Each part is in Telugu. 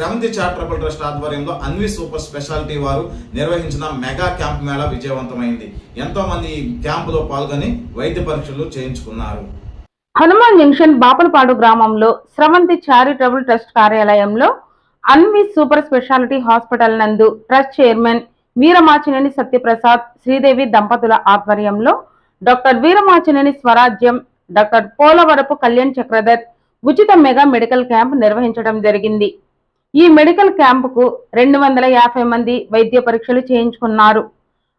శ్రవంతి చారిటబుల్ ట్రస్ట్ ఆధ్వర్యంలో అన్వి సూపర్ స్పెషాలిటీ వారు నిర్వహించిన మెగా క్యాంప్ మేళా విజయవంతమైంది. ఎంతో మంది ఈ క్యాంపులో పాల్గొని వైద్య పరీక్షలు చేయించుకున్నారు. హనుమాన్ జంక్షన్ బాపలపాడు గ్రామంలో స్రవంతి చారిటబుల్ ట్రస్ట్ కార్యాలయంలో అన్వి సూపర్ స్పెషాలిటీ హాస్పిటల్ నందు ట్రస్ట్ చైర్మన్ వీరమాచినేని సత్యప్రసాద్ శ్రీదేవి దంపతుల ఆధ్వర్యంలో డాక్టర్ వీరమాచినేని స్వరాజ్యం డాక్టర్ పోలవరపు కళ్యాణ్ చక్రధర్ ఉచిత మెగా మెడికల్ క్యాంప్ నిర్వహించడం జరిగింది. ఈ మెడికల్ క్యాంపుకు రెండు వందల యాభై మంది వైద్య పరీక్షలు చేయించుకున్నారు.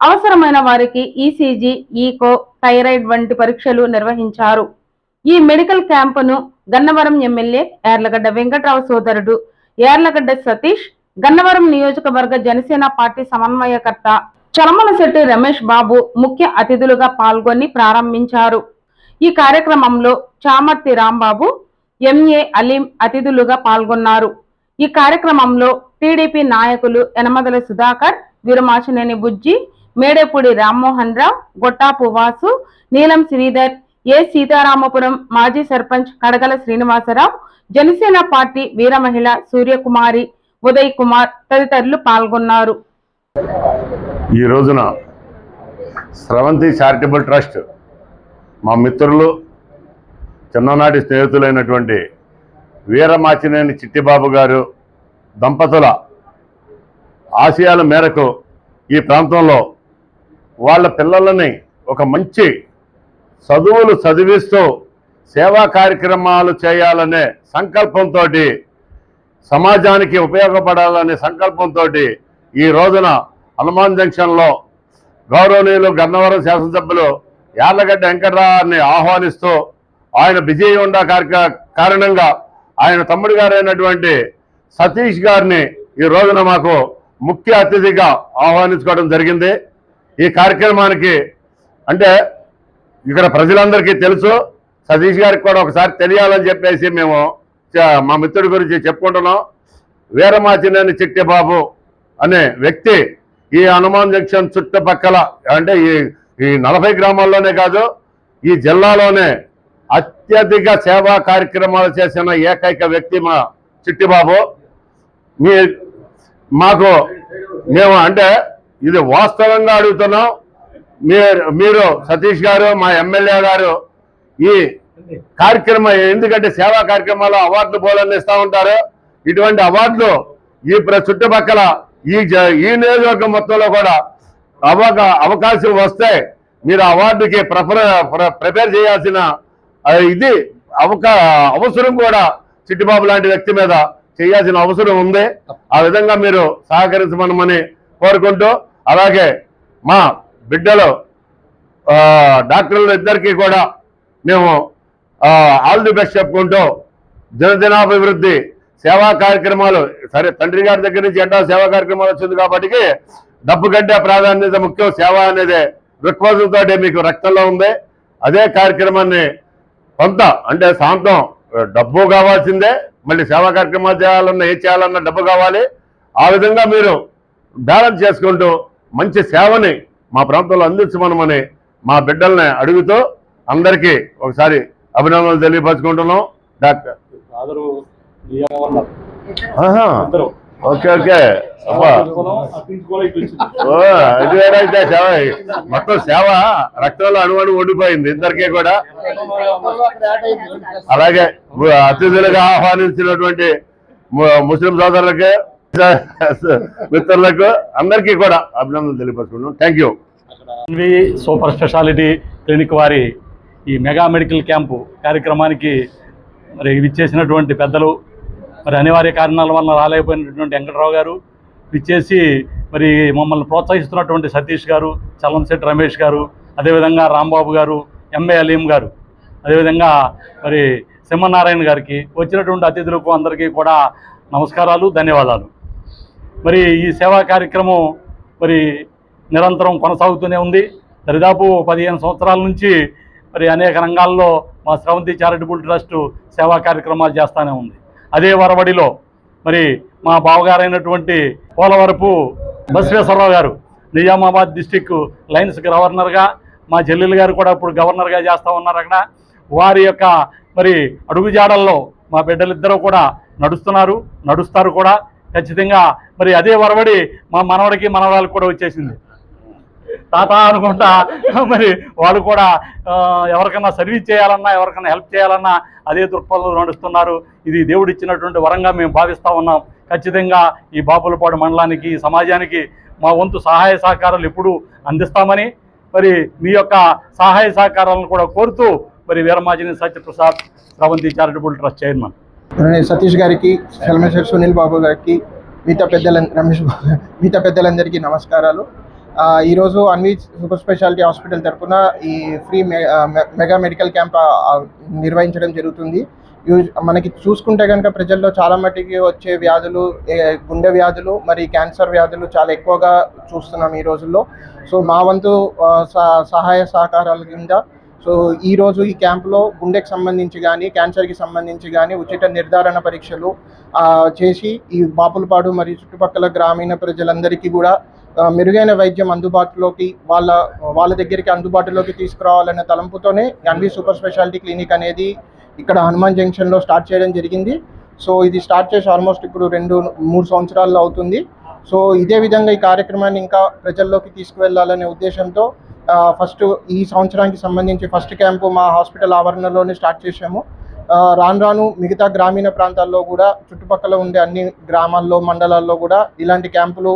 అవసరమైన వారికి ఈసీజీ ఈకో థైరాయిడ్ వంటి పరీక్షలు నిర్వహించారు. ఈ మెడికల్ క్యాంపును గన్నవరం ఎమ్మెల్యే యార్లగడ్డ వెంకట్రావు సోదరుడు యార్లగడ్డ సతీష్ గన్నవరం నియోజకవర్గ జనసేన పార్టీ సమన్వయకర్త చలమలశెట్టి రమేష్ బాబు ముఖ్య అతిథులుగా పాల్గొని ప్రారంభించారు. ఈ కార్యక్రమంలో చామర్తి రాంబాబు ఎంఏ అలీం అతిథులుగా పాల్గొన్నారు. ఈ కార్యక్రమంలో టీడీపీ నాయకులు యనమదల సుధాకర్ వీరమాచినేని బుజ్జి మేడేపూడి రామ్మోహన్ రావు గొట్టాపు వాసు నీలం శ్రీధర్ ఏ సీతారామపురం మాజీ సర్పంచ్ కడగల శ్రీనివాసరావు జనసేన పార్టీ వీరమహిళ సూర్యకుమారి ఉదయ్ కుమార్ తదితరులు పాల్గొన్నారు. ఈ రోజున స్రవంతి చారిటబుల్ ట్రస్ట్ మా మిత్రులు చిన్ననాటి స్నేహితులైనటువంటి వీరమాచినేని చిట్టిబాబు గారు దంపతుల ఆశయాల మేరకు ఈ ప్రాంతంలో వాళ్ళ పిల్లలని ఒక మంచి చదువులు చదివిస్తూ సేవా కార్యక్రమాలు చేయాలనే సంకల్పంతో సమాజానికి ఉపయోగపడాలనే సంకల్పంతో ఈ రోజున హనుమాన్ జంక్షన్లో గౌరవనీయులు గన్నవరం శాసనసభ్యులు యార్లగడ్డ వెంకటరావుని ఆహ్వానిస్తూ ఆయన బిజీ ఉండ కారణంగా ఆయన తమ్ముడు గారైనటువంటి సతీష్ గారిని ఈ రోజున మాకు ముఖ్య అతిథిగా ఆహ్వానించుకోవడం జరిగింది. ఈ కార్యక్రమానికి అంటే ఇక్కడ ప్రజలందరికీ తెలుసు సతీష్ గారికి కూడా ఒకసారి తెలియాలని చెప్పేసి మేము మా మిత్రుడి గురించి చెప్పుకుంటున్నాం. వీరమాచినేని చిట్టిబాబు అనే వ్యక్తి ఈ హనుమాన్ జంక్షన్ చుట్టుపక్కల అంటే ఈ ఈ నలభై గ్రామాల్లోనే కాదు ఈ జిల్లాలోనే అత్యధిక సేవా కార్యక్రమాలు చేసిన ఏకైక వ్యక్తి మా చిట్టిబాబు. మీ మాకు మేము అంటే ఇది వాస్తవంగా అడుగుతున్నాం. మీరు మీరు సతీష్ గారు మా ఎమ్మెల్యే గారు ఈ కార్యక్రమం ఎందుకంటే సేవా కార్యక్రమాలు అవార్డులు బోలన్నీ ఇస్తూ ఉంటారు. ఇటువంటి అవార్డులు ఈ చుట్టుపక్కల ఈ జ- ఈ నియోజకవర్గం మొత్తంలో కూడా అవకాశం వస్తే మీరు అవార్డుకి ప్ర- ప్రిపేర్ చేయాల్సిన ఇది అవకా అవసరం కూడా చిట్టిబాబు లాంటి వ్యక్తి మీద చేయాల్సిన అవసరం ఉంది. ఆ విధంగా మీరు సహకరించమనమని కోరుకుంటూ అలాగే మా బిడ్డలు డాక్టర్లు ఇద్దరికి కూడా మేము ఆల్ ది బెస్ట్ చెప్పుకుంటూ జనజనాభివృద్ధి సేవా కార్యక్రమాలు సరే తండ్రి గారి దగ్గర నుంచి ఎన్నో సేవా కార్యక్రమాలు వచ్చింది కాబట్టి డబ్బు కంటే ప్రాధాన్యత ముఖ్యం. సేవ అనేది దృక్పథంతో మీకు రక్తంలో ఉంది. అదే కార్యక్రమాన్ని కొంత అంటే శాంతం డబ్బు కావాల్సిందే మళ్ళీ సేవా కార్యక్రమాలు చేయాలన్నా ఏ చేయాలన్నా డబ్బు కావాలి. ఆ విధంగా మీరు బ్యాలెన్స్ చేసుకుంటూ మంచి సేవని మా ప్రాంతంలో అందించమనమని మా బిడ్డల్ని అడుగుతూ అందరికీ ఒకసారి అభినందనలు తెలియపరచుకుంటున్నాం. డాక్టర్. Okay okay. ఇది ఓ అయితే సేవ. మొత్తం సేవ రక్తంలో అణువణు ఉండిపోయింది ఇద్దరికీ కూడా. అలాగే అతిథులుగా ఆహ్వానించినటువంటి ముస్లిం సోదరులకి మిత్రులకు అందరికీ కూడా అభినందనలు తెలియపరుచుకున్నాం thank you super speciality clinic వారి ఈ మెగా మెడికల్ క్యాంపు కార్యక్రమానికి మరి ఇచ్చేసినటువంటి పెద్దలు మరి అనివార్య కారణాల వల్ల రాలేకపోయినటువంటి వెంకటరావు గారు విచ్చేసి మరి మమ్మల్ని ప్రోత్సహిస్తున్నటువంటి సతీష్ గారు చలంశెట్టి రమేష్ గారు అదేవిధంగా రాంబాబు గారు ఎంఏ అలీం గారు అదేవిధంగా మరి సింహనారాయణ గారికి వచ్చినటువంటి అతిథులకు అందరికీ కూడా నమస్కారాలు ధన్యవాదాలు. మరి ఈ సేవా కార్యక్రమం మరి నిరంతరం కొనసాగుతూనే ఉంది. దరిదాపు పదిహేను సంవత్సరాల నుంచి మరి అనేక రంగాల్లో మా స్రవంతి చారిటబుల్ ట్రస్ట్ సేవా కార్యక్రమాలు చేస్తూనే ఉంది. అదే వరవడిలో మరి మా బావగారైనటువంటి పోలవరపు బసవేశ్వరరావు గారు నిజామాబాద్ డిస్టిక్ లైన్స్ గవర్నర్గా మా చెల్లెలు గారు కూడా ఇప్పుడు గవర్నర్గా చేస్తూ ఉన్నారు అక్కడ. వారి యొక్క మరి అడుగుజాడల్లో మా బిడ్డలిద్దరూ కూడా నడుస్తున్నారు నడుస్తారు కూడా. ఖచ్చితంగా మరి అదే వరవడి మా మనవడికి మనవరాలకు కూడా వచ్చేసింది. తాత అనుకుంటా. మరి వాళ్ళు కూడా ఎవరికైనా ఎవరికన్నా సర్వీస్ చేయాలన్నా ఎవరికన్నా హెల్ప్ చేయాలన్నా అదే దృక్పథంలో నడుస్తున్నారు. ఇది దేవుడు ఇచ్చినటువంటి వరంగా మేము భావిస్తూ ఉన్నాం. ఖచ్చితంగా ఈ బాపులపాడు మండలానికి ఈ సమాజానికి మా వంతు సహాయ సహకారాలు ఎప్పుడూ అందిస్తామని మరి మీ యొక్క సహాయ సహకారాలను కూడా కోరుతూ మరి Veeramachineni Satyaprasad Sravanthi charitable trust chairman. Satish గారికి సెల్మేశ్వర్ సునీల్ బాబు గారికి మిగతా పెద్దల రమేష్ మిగతా పెద్దలందరికీ నమస్కారాలు. ఈరోజు అన్వి సూపర్ స్పెషాలిటీ హాస్పిటల్ తరఫున ఈ ఫ్రీ మెగా మెడికల్ క్యాంప్ నిర్వహించడం జరుగుతుంది. యూజ్ మనకి చూసుకుంటే కనుక ప్రజల్లో చాలా మటుకి వచ్చే వ్యాధులు గుండె వ్యాధులు మరి క్యాన్సర్ వ్యాధులు చాలా ఎక్కువగా చూస్తున్నాం ఈ రోజుల్లో. సో మా వంతు సహాయ సహకారాల కింద సో ఈ రోజు ఈ క్యాంప్లో గుండెకి సంబంధించి కానీ క్యాన్సర్కి సంబంధించి కానీ ఉచిత నిర్ధారణ పరీక్షలు చేసి ఈ బాపులపాడు మరియు చుట్టుపక్కల గ్రామీణ ప్రజలందరికీ కూడా మెరుగైన వైద్యం అందుబాటులోకి వాళ్ళ వాళ్ళ దగ్గరికి అందుబాటులోకి తీసుకురావాలనే తలంపుతోనే ఎన్వి సూపర్ స్పెషాలిటీ క్లినిక్ అనేది ఇక్కడ హనుమాన్ జంక్షన్లో స్టార్ట్ చేయడం జరిగింది. సో ఇది స్టార్ట్ చేసి ఆల్మోస్ట్ ఇప్పుడు రెండు మూడు సంవత్సరాల్లో అవుతుంది. సో ఇదే విధంగా ఈ కార్యక్రమాన్ని ఇంకా ప్రజల్లోకి తీసుకువెళ్ళాలనే ఉద్దేశంతో ఫస్ట్ ఈ సంవత్సరానికి సంబంధించి ఫస్ట్ క్యాంపు మా హాస్పిటల్ ఆవరణలోనే స్టార్ట్ చేశాము. రాను రాను మిగతా గ్రామీణ ప్రాంతాల్లో కూడా చుట్టుపక్కల ఉండే అన్ని గ్రామాల్లో మండలాల్లో కూడా ఇలాంటి క్యాంపులు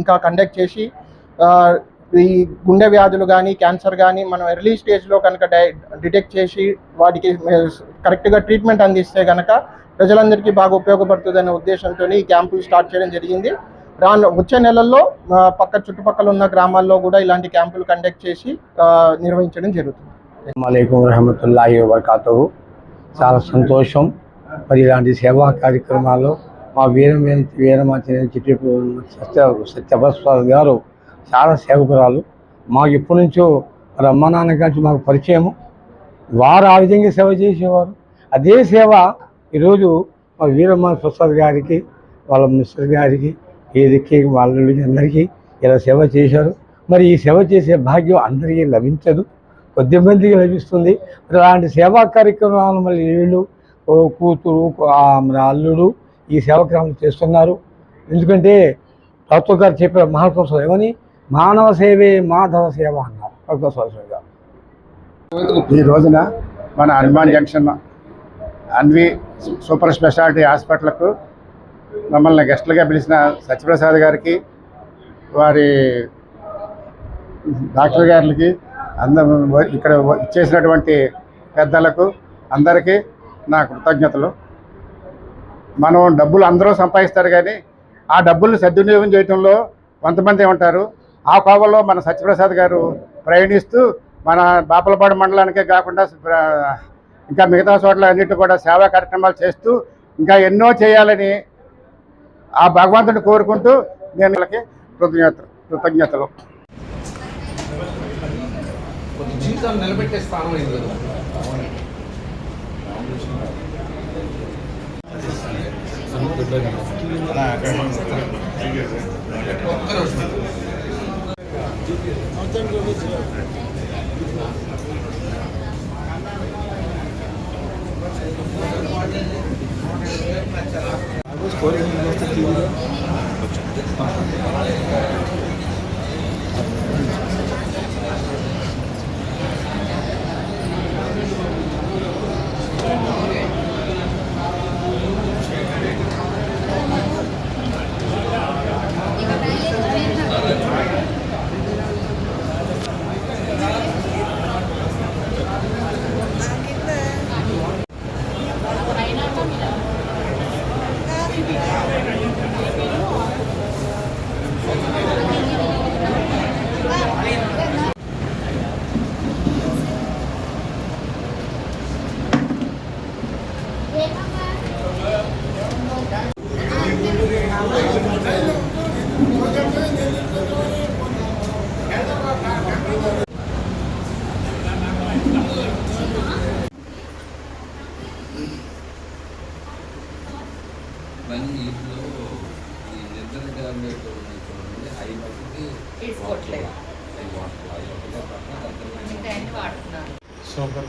ఇంకా కండక్ట్ చేసి ఈ గుండె వ్యాధులు కానీ క్యాన్సర్ కానీ మనం ఎర్లీ స్టేజ్లో కనుక డై డిటెక్ట్ చేసి వాటికి కరెక్ట్గా ట్రీట్మెంట్ అందిస్తే కనుక ప్రజలందరికీ బాగా ఉపయోగపడుతుందనే ఉద్దేశంతో ఈ క్యాంపులు స్టార్ట్ చేయడం జరిగింది. రాను వచ్చే నెలల్లో పక్క చుట్టుపక్కల ఉన్న గ్రామాల్లో కూడా ఇలాంటి క్యాంపులు కండక్ట్ చేసి నిర్వహించడం జరుగుతుంది. అస్సలం రహమతుల్లాహి వబర్కాతు చాలా సంతోషం. మరి ఇలాంటి సేవా కార్యక్రమాల్లో మా వీర వీరమాచిన చిట్టి సత్య సత్యప్రసాద్ గారు చాలా సేవకురాలు. మాకు ఎప్పటి నుంచో మరి అమ్మ నాన్న గారి మాకు పరిచయము వారు ఆ విధంగా సేవ చేసేవారు. అదే సేవ ఈరోజు మా వీరమ్మ ప్రసాద్ గారికి వాళ్ళ మిస్టర్ గారికి ఏదికి వాళ్ళ అందరికీ ఇలా సేవ చేశారు. మరి ఈ సేవ చేసే భాగ్యం అందరికీ లభించదు. కొద్ది మందికి లభిస్తుంది. అలాంటి సేవా కార్యక్రమాలు మళ్ళీ వీళ్ళు కూతురు మన అల్లుడు ఈ సేవక్రమం చేస్తున్నారు. ఎందుకంటే ప్రభుత్వ గారు చెప్పిన మహాత్మ ఏమని? మానవ సేవే మాధవ సేవ అన్నారు. తత్వ గారు. ఈ రోజున మన Hanuman junction Anvi super speciality హాస్పిటల్కు మమ్మల్ని గెస్ట్లుగా పిలిచిన సత్యప్రసాద్ గారికి వారి డాక్టర్ గారికి అంద ఇక్కడ చేసినటువంటి పెద్దలకు అందరికీ నా కృతజ్ఞతలు. మనం డబ్బులు అందరూ సంపాదిస్తారు కానీ ఆ డబ్బులు సద్వినియోగం చేయటంలో కొంతమంది ఏమంటారు? ఆ కోవలో మన సత్యప్రసాద్ గారు ప్రయాణిస్తూ మన బాపలపాడు మండలానికే కాకుండా ఇంకా మిగతా చోట్ల అన్నిటి కూడా సేవా కార్యక్రమాలు చేస్తూ ఇంకా ఎన్నో చేయాలని ఆ భగవంతుని కోరుకుంటూ నేను వీళ్ళకి కృతజ్ఞత కృతజ్ఞతలు. జీవితాన్ని నిలబెట్టే స్థానం ఏం లేదు స్కోరింగ్ నిమిషం. ఈ నిద్ర టాబ్లెట్ ఉన్నాయి చూడండి అవి ఒకటే వాడుతున్నారు. సూపర్.